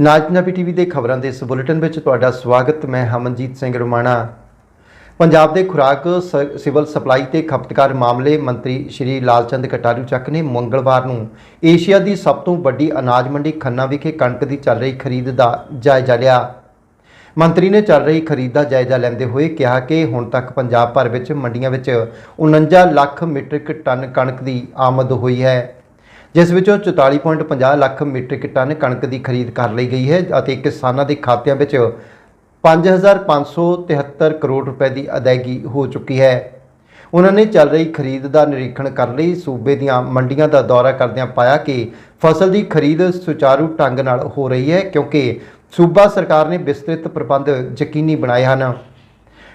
ਨਾਜ Punjabi TV ਦੇ ਖਬਰਾਂ ਦੇ ਇਸ ਬੁਲੇਟਿਨ ਵਿੱਚ ਤੁਹਾਡਾ ਸਵਾਗਤ, ਮੈਂ ਹਮਨਜੀਤ ਸਿੰਘ ਰੁਮਾਣਾ। ਪੰਜਾਬ ਦੇ ਖੁਰਾਕ ਸ- ਸਿਵਲ ਸਪਲਾਈ ਤੇ ਖਪਤਕਾਰ ਮਾਮਲੇ ਮੰਤਰੀ ਸ਼੍ਰੀ ਲਾਲਚੰਦ ਕਟਾਰੂ ਚੱਕ ਨੇ ਮੰਗਲਵਾਰ ਨੂੰ ਏਸ਼ੀਆ ਦੀ ਸਭ ਤੋਂ ਵੱਡੀ ਅਨਾਜ ਮੰਡੀ ਖੰਨਾ ਵਿਖੇ ਕਣਕ ਦੀ ਚੱਲ ਰਹੀ ਖਰੀਦ ਦਾ ਜਾਇਜ਼ਾ ਲਿਆ। ਮੰਤਰੀ ਨੇ ਚੱਲ ਰਹੀ ਖਰੀਦ ਦਾ ਜਾਇਜ਼ਾ ਲੈਂਦੇ ਹੋਏ ਕਿਹਾ ਕਿ ਹੁਣ ਤੱਕ ਪੰਜਾਬ ਭਰ ਵਿੱਚ ਮੰਡੀਆਂ ਵਿੱਚ 49 ਲੱਖ ਮੀਟ੍ਰਿਕ ਟਨ ਕਣਕ ਦੀ ਆਮਦ ਹੋਈ ਹੈ। ਜਿਸ ਵਿੱਚੋਂ 44.50 ਲੱਖ ਮੀਟ੍ਰਿਕ ਟਨ ਕਣਕ ਦੀ ਖਰੀਦ ਕਰ ਲਈ ਗਈ ਹੈ ਅਤੇ ਕਿਸਾਨਾਂ ਦੇ ਖਾਤਿਆਂ ਵਿੱਚ 5573 ਕਰੋੜ ਰੁਪਏ ਦੀ ਅਦਾਇਗੀ ਹੋ ਚੁੱਕੀ ਹੈ। ਉਹਨਾਂ ਨੇ ਚੱਲ ਰਹੀ ਖਰੀਦ ਦਾ ਨਿਰੀਖਣ ਕਰਨ ਲਈ। ਸੂਬੇ ਦੀਆਂ ਮੰਡੀਆਂ ਦਾ ਦੌਰਾ ਕਰਦਿਆਂ ਪਾਇਆ ਕਿ ਫਸਲ ਦੀ ਖਰੀਦ ਸੁਚਾਰੂ ਢੰਗ ਨਾਲ ਹੋ ਰਹੀ ਹੈ ਕਿਉਂਕਿ ਸੂਬਾ ਸਰਕਾਰ ਨੇ ਵਿਸਤ੍ਰਿਤ ਪ੍ਰਬੰਧ ਯਕੀਨੀ ਬਣਾਏ ਹਨ।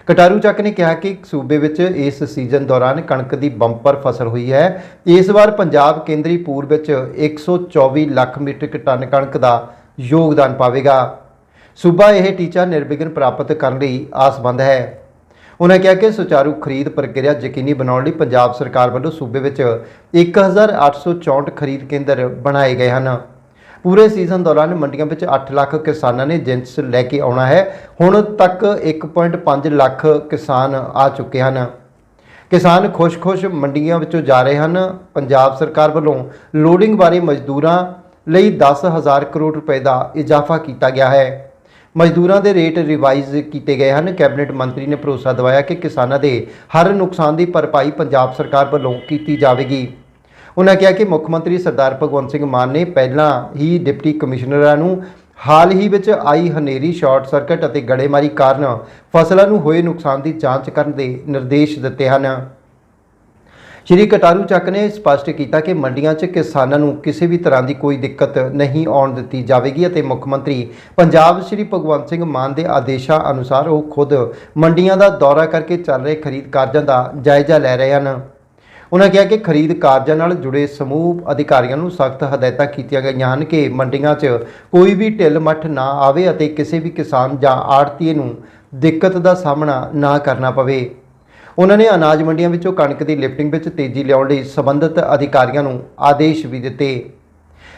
ਕਟਾਰੂ ਚੱਕ ਨੇ ਕਿਹਾ ਕਿ ਸੂਬੇ ਵਿੱਚ ਇਸ ਸੀਜ਼ਨ ਦੌਰਾਨ ਕਣਕ ਦੀ ਬੰਪਰ ਫਸਲ ਹੋਈ ਹੈ। ਇਸ ਵਾਰ ਪੰਜਾਬ ਕੇਂਦਰੀ ਪੂਰਬ ਵਿੱਚ 124 ਲੱਖ ਮੀਟ੍ਰਿਕ ਟਨ ਕਣਕ ਦਾ ਯੋਗਦਾਨ ਪਾਵੇਗਾ। ਸੂਬਾ ਇਹ ਟੀਚਾ ਨਿਰਵਿਘਨ ਪ੍ਰਾਪਤ ਕਰਨ ਲਈ ਆਸਬੰਦ ਹੈ। ਉਹਨਾਂ ਕਿਹਾ ਕਿ ਸੁਚਾਰੂ ਖਰੀਦ ਪ੍ਰਕਿਰਿਆ ਯਕੀਨੀ ਬਣਾਉਣ ਲਈ ਪੰਜਾਬ ਸਰਕਾਰ ਵੱਲੋਂ ਸੂਬੇ ਵਿੱਚ 1864 ਖਰੀਦ ਕੇਂਦਰ ਬਣਾਏ ਗਏ ਹਨ। ਪੂਰੇ ਸੀਜ਼ਨ ਦੌਰਾਨ ਮੰਡੀਆਂ ਵਿੱਚ 8 ਲੱਖ ਕਿਸਾਨਾਂ ਨੇ ਜਿੰਸ ਲੈ ਕੇ ਆਉਣਾ ਹੈ। ਹੁਣ ਤੱਕ 1.5 ਲੱਖ ਕਿਸਾਨ ਆ ਚੁੱਕੇ ਹਨ। ਕਿਸਾਨ ਖੁਸ਼-ਖੁਸ਼ ਮੰਡੀਆਂ ਵਿੱਚੋਂ ਜਾ ਰਹੇ ਹਨ। ਪੰਜਾਬ ਸਰਕਾਰ ਵੱਲੋਂ ਲੋਡਿੰਗ ਬਾਰੇ ਮਜ਼ਦੂਰਾਂ ਲਈ 10000 ਕਰੋੜ ਰੁਪਏ ਦਾ ਇਜ਼ਾਫਾ ਕੀਤਾ ਗਿਆ ਹੈ। ਮਜ਼ਦੂਰਾਂ ਦੇ ਰੇਟ ਰਿਵਾਈਜ਼ ਕੀਤੇ ਗਏ ਹਨ। ਕੈਬਨਿਟ ਮੰਤਰੀ ਨੇ ਭਰੋਸਾ ਦਿਵਾਇਆ ਕਿ ਕਿਸਾਨਾਂ ਦੇ ਹਰ ਨੁਕਸਾਨ ਦੀ ਭਰਪਾਈ ਪੰਜਾਬ ਸਰਕਾਰ ਵੱਲੋਂ ਕੀਤੀ ਜਾਵੇਗੀ। ਉਹਨਾਂ ਕਿਹਾ ਕਿ ਮੁੱਖ ਮੰਤਰੀ ਸਰਦਾਰ ਭਗਵੰਤ ਸਿੰਘ ਮਾਨ ਨੇ ਪਹਿਲਾਂ ਹੀ ਡਿਪਟੀ ਕਮਿਸ਼ਨਰਾਂ ਨੂੰ ਹਾਲ ਹੀ ਵਿੱਚ ਆਈ ਹਨੇਰੀ, ਸ਼ਾਰਟ ਸਰਕਟ ਅਤੇ ਗੜੇਮਾਰੀ ਕਾਰਨ ਫਸਲਾਂ ਨੂੰ ਹੋਏ ਨੁਕਸਾਨ ਦੀ ਜਾਂਚ ਕਰਨ ਦੇ ਨਿਰਦੇਸ਼ ਦਿੱਤੇ ਹਨ। ਸ਼੍ਰੀ ਕਟਾਰੂ ਚੱਕ ਨੇ ਸਪਸ਼ਟ ਕੀਤਾ ਕਿ ਮੰਡੀਆਂ 'ਚ ਕਿਸਾਨਾਂ ਨੂੰ ਕਿਸੇ ਵੀ ਤਰ੍ਹਾਂ ਦੀ ਕੋਈ ਦਿੱਕਤ ਨਹੀਂ ਆਉਣ ਦਿੱਤੀ ਜਾਵੇਗੀ ਅਤੇ ਮੁੱਖ ਮੰਤਰੀ ਪੰਜਾਬ ਸ਼੍ਰੀ ਭਗਵੰਤ ਸਿੰਘ ਮਾਨ ਦੇ ਆਦੇਸ਼ਾਂ ਅਨੁਸਾਰ ਉਹ ਖੁਦ ਮੰਡੀਆਂ ਦਾ ਦੌਰਾ ਕਰਕੇ ਚੱਲ ਰਹੇ ਖਰੀਦ ਕਾਰਜਾਂ ਦਾ ਜਾਇਜ਼ਾ ਲੈ ਰਹੇ ਹਨ। ਉਹਨਾਂ ਕਿਹਾ ਕਿ ਖਰੀਦ ਕਾਰਜਾਂ ਨਾਲ ਜੁੜੇ ਸਮੂਹ ਅਧਿਕਾਰੀਆਂ ਨੂੰ ਸਖਤ ਹਦਾਇਤਾਂ ਕੀਤੀਆਂ ਗਈਆਂ ਹਨ ਕਿ ਮੰਡੀਆਂ 'ਚ ਕੋਈ ਵੀ ਢਿੱਲ ਮੱਠ ਨਾ ਆਵੇ ਅਤੇ ਕਿਸੇ ਵੀ ਕਿਸਾਨ ਜਾਂ ਆੜਤੀਏ ਨੂੰ ਦਿੱਕਤ ਦਾ ਸਾਹਮਣਾ ਨਾ ਕਰਨਾ ਪਵੇ। ਉਹਨਾਂ ਨੇ ਅਨਾਜ ਮੰਡੀਆਂ ਵਿੱਚੋਂ ਕਣਕ ਦੀ ਲਿਫਟਿੰਗ ਵਿੱਚ ਤੇਜ਼ੀ ਲਿਆਉਣ ਲਈ ਸੰਬੰਧਿਤ ਅਧਿਕਾਰੀਆਂ ਨੂੰ ਆਦੇਸ਼ ਵੀ ਦਿੱਤੇ।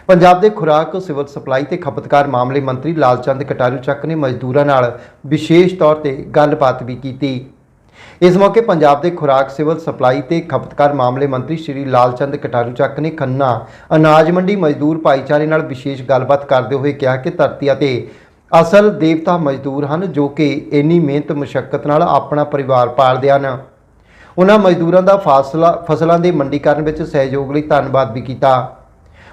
ਪੰਜਾਬ ਦੇ ਖੁਰਾਕ, ਸਿਵਲ ਸਪਲਾਈ ਤੇ ਖਪਤਕਾਰ ਮਾਮਲੇ ਮੰਤਰੀ ਲਾਲਚੰਦ ਕਟਾਰੂ ਚੱਕ ਨੇ ਮਜ਼ਦੂਰਾਂ ਨਾਲ ਵਿਸ਼ੇਸ਼ ਤੌਰ ਤੇ ਗੱਲਬਾਤ ਵੀ ਕੀਤੀ। ਇਸ ਮੌਕੇ ਪੰਜਾਬ ਦੇ ਖੁਰਾਕ, ਸਿਵਲ ਸਪਲਾਈ ਤੇ ਖਪਤਕਾਰ ਮਾਮਲੇ ਮੰਤਰੀ ਸ਼੍ਰੀ ਲਾਲਚੰਦ ਕਟਾਰੂ ਚੱਕ ਨੇ ਖੰਨਾ ਅਨਾਜ ਮੰਡੀ ਮਜ਼ਦੂਰ ਭਾਈਚਾਰੇ ਨਾਲ ਵਿਸ਼ੇਸ਼ ਗੱਲਬਾਤ ਕਰਦੇ ਹੋਏ ਕਿਹਾ ਕਿ ਧਰਤੀ ਅਤੇ ਅਸਲ ਦੇਵਤਾ ਮਜ਼ਦੂਰ ਹਨ ਜੋ ਕਿ ਇੰਨੀ ਮਿਹਨਤ ਮੁਸ਼ਕਲ ਨਾਲ ਆਪਣਾ ਪਰਿਵਾਰ ਪਾਲਦੇ ਹਨ। ਉਹਨਾਂ ਮਜ਼ਦੂਰਾਂ ਦਾ ਫਾਸਲਾ, ਫਸਲਾਂ ਦੇ ਮੰਡੀਕਰਨ ਵਿੱਚ ਸਹਿਯੋਗ ਲਈ ਧੰਨਵਾਦ ਵੀ ਕੀਤਾ।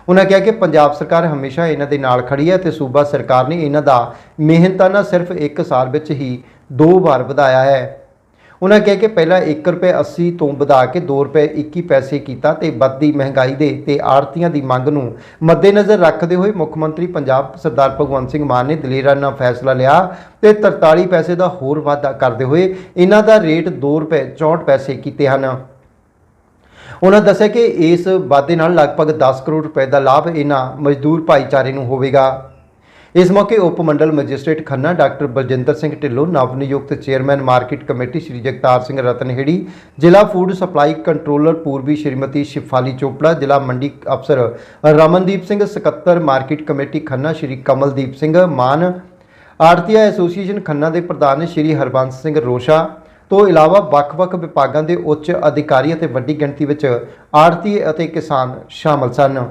ਉਹਨਾਂ ਕਿਹਾ ਕਿ ਪੰਜਾਬ ਸਰਕਾਰ ਹਮੇਸ਼ਾ ਇਹਨਾਂ ਦੇ ਨਾਲ ਖੜੀ ਹੈ ਤੇ ਸੂਬਾ ਸਰਕਾਰ ਨੇ ਇਹਨਾਂ ਦਾ ਮਿਹਨਤਾਨਾ ਸਿਰਫ ਇੱਕ ਸਾਲ ਵਿੱਚ ਹੀ ਦੋ ਵਾਰ ਵਧਾਇਆ ਹੈ। ਉਹਨਾਂ ਕਿਹਾ ਕਿ ਪਹਿਲਾਂ 1 ਰੁਪਏ 80 ਤੋਂ ਵਧਾ ਕੇ 2 ਰੁਪਏ 21 ਪੈਸੇ ਕੀਤਾ ਤੇ ਵੱਧਦੀ ਮਹਿੰਗਾਈ ਦੇ ਤੇ ਆੜਤੀਆਂ ਦੀ ਮੰਗ ਨੂੰ ਮੱਦੇਨਜ਼ਰ ਰੱਖਦੇ ਹੋਏ ਮੁੱਖ ਮੰਤਰੀ ਪੰਜਾਬ ਸਰਦਾਰ ਭਗਵੰਤ ਸਿੰਘ ਮਾਨ ਨੇ ਦਲੇਰਾਨਾ ਫੈਸਲਾ ਲਿਆ ਤੇ 43 ਪੈਸੇ ਦਾ ਹੋਰ ਵਾਧਾ ਕਰਦੇ ਹੋਏ ਇਹਨਾਂ ਦਾ ਰੇਟ 2 ਰੁਪਏ 64 ਪੈਸੇ ਕੀਤੇ ਹਨ। ਉਹਨਾਂ ਦੱਸਿਆ ਕਿ ਇਸ ਵਾਧੇ ਨਾਲ ਲਗਭਗ 10 ਕਰੋੜ ਰੁਪਏ ਦਾ ਲਾਭ ਇਹਨਾਂ ਮਜ਼ਦੂਰ ਭਾਈਚਾਰੇ ਨੂੰ ਹੋਵੇਗਾ। ਇਸ ਮੌਕੇ ਉਪ ਮੰਡਲ ਮੈਜਿਸਟ੍ਰੇਟ ਖੰਨਾ ਡਾਕਟਰ ਬਲਜਿੰਦਰ ਸਿੰਘ ਢਿੱਲੋਂ ਨਵ ਨਿਯੁਕਤ chairman market committee Shri Jagtar Singh Ratanheri, ਜ਼ਿਲ੍ਹਾ ਫੂਡ ਸਪਲਾਈ ਕੰਟਰੋਲਰ ਪੂਰਬੀ ਸ਼੍ਰੀਮਤੀ ਸ਼ਿਫਾਲੀ ਚੋਪੜਾ, ਜ਼ਿਲ੍ਹਾ ਮੰਡੀ ਅਫਸਰ ਰਮਨਦੀਪ ਸਿੰਘ, ਸਕੱਤਰ ਮਾਰਕੀਟ ਕਮੇਟੀ ਖੰਨਾ ਸ਼੍ਰੀ ਕਮਲਦੀਪ ਸਿੰਘ, ਮਾਨ ਆੜਤੀਆ ਐਸੋਸੀਏਸ਼ਨ ਖੰਨਾ ਦੇ ਪ੍ਰਧਾਨ ਸ਼੍ਰੀ ਹਰਬੰਸ ਸਿੰਘ ਰੋਸ਼ਾ, ਤੋਂ ਇਲਾਵਾ ਵੱਖ-ਵੱਖ ਵਿਭਾਗਾਂ ਦੇ ਉੱਚ ਅਧਿਕਾਰੀ ਅਤੇ ਵੱਡੀ ਗਿਣਤੀ ਵਿੱਚ ਆੜਤੀ ਅਤੇ ਕਿਸਾਨ ਸ਼ਾਮਲ ਸਨ।